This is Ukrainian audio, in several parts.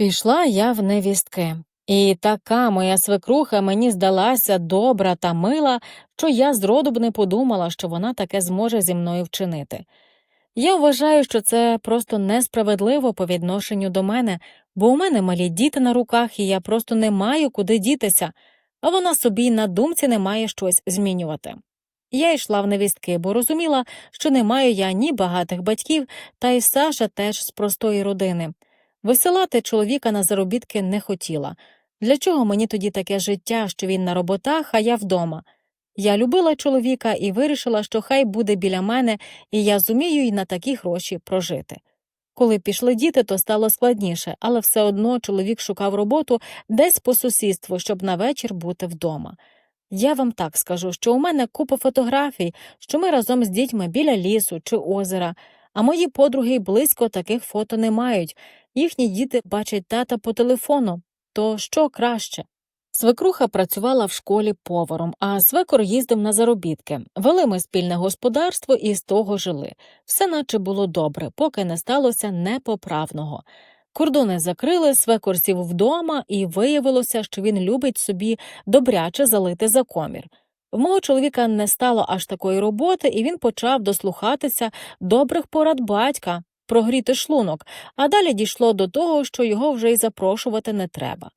Пішла я в невістки, і така моя свекруха мені здалася добра та мила, що я зроду б не подумала, що вона таке зможе зі мною вчинити. Я вважаю, що це просто несправедливо по відношенню до мене, бо у мене малі діти на руках, і я просто не маю куди дітися, а вона собі на думці не має щось змінювати. Я йшла в невістки, бо розуміла, що не маю я ні багатих батьків, та й Саша теж з простої родини. Висилати чоловіка на заробітки не хотіла. Для чого мені тоді таке життя, що він на роботах, а я вдома? Я любила чоловіка і вирішила, що хай буде біля мене, і я зумію й на такі гроші прожити. Коли пішли діти, то стало складніше, але все одно чоловік шукав роботу десь по сусідству, щоб на вечір бути вдома. Я вам так скажу, що у мене купа фотографій, що ми разом з дітьми біля лісу чи озера, а мої подруги близько таких фото не мають. Їхні діти бачать тата по телефону. То що краще? Свекруха працювала в школі поваром, а свекор їздив на заробітки. Вели ми спільне господарство і з того жили. Все наче було добре, поки не сталося непоправного. Кордони закрили, свекор сів вдома, і виявилося, що він любить собі добряче залити за комір. В мого чоловіка не стало аж такої роботи, і він почав дослухатися добрих порад батька, прогріти шлунок, а далі дійшло до того, що його вже й запрошувати не треба.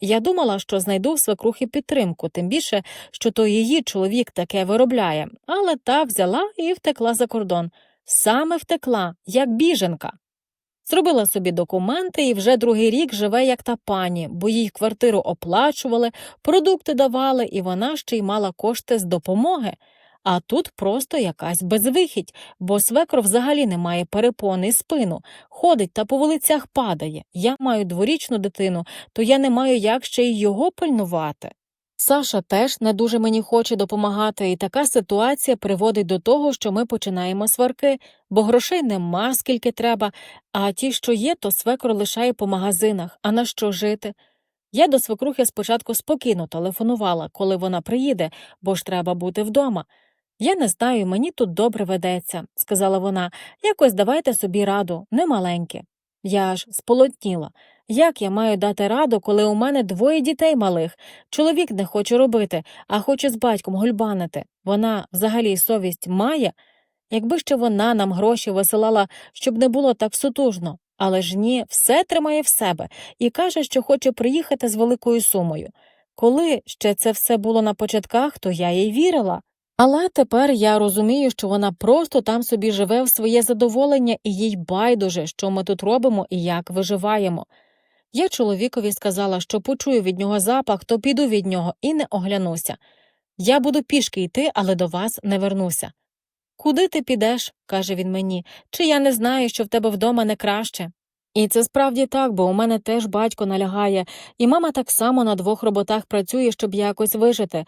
Я думала, що знайду в свекрухи підтримку, тим більше, що то її чоловік таке виробляє, але та взяла і втекла за кордон. Саме втекла, як біженка. Зробила собі документи і вже другий рік живе як та пані, бо їй квартиру оплачували, продукти давали, і вона ще й мала кошти з допомоги. А тут просто якась безвихідь, бо свекор взагалі не має перепони і спину, ходить та по вулицях падає. Я маю дворічну дитину, то я не маю як ще й його пильнувати. Саша теж не дуже мені хоче допомагати, і така ситуація приводить до того, що ми починаємо сварки, бо грошей нема скільки треба, а ті, що є, то свекор лишає по магазинах, а на що жити? Я до свекрухи спочатку спокійно телефонувала, коли вона приїде, бо ж треба бути вдома. Я не знаю, мені тут добре ведеться, сказала вона, якось давайте собі раду, не маленьке. Я ж сполотніла. Як я маю дати раду, коли у мене двоє дітей малих? Чоловік не хоче робити, а хоче з батьком гульбанити. Вона взагалі совість має? Якби ще вона нам гроші висилала, щоб не було так сутужно. Але ж ні, все тримає в себе і каже, що хоче приїхати з великою сумою. Коли ще це все було на початках, то я їй вірила. Але тепер я розумію, що вона просто там собі живе в своє задоволення і їй байдуже, що ми тут робимо і як виживаємо. Я чоловікові сказала, що почую від нього запах, то піду від нього і не оглянуся. Я буду пішки йти, але до вас не вернуся. Куди ти підеш? каже він мені, чи я не знаю, що в тебе вдома не краще. І це справді так, бо у мене теж батько налягає, і мама так само на двох роботах працює, щоб якось вижити,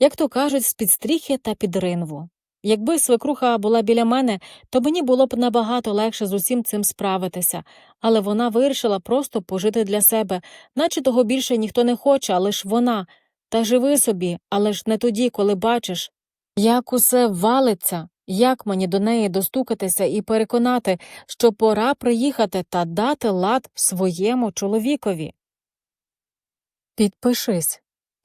як то кажуть, з під стріхи та під ринву. Якби свекруха була біля мене, то мені було б набагато легше з усім цим справитися, але вона вирішила просто пожити для себе, наче того більше ніхто не хоче, але ж вона. Та живи собі, але ж не тоді, коли бачиш, як усе валиться, як мені до неї достукатися і переконати, що пора приїхати та дати лад своєму чоловікові. Підпишись,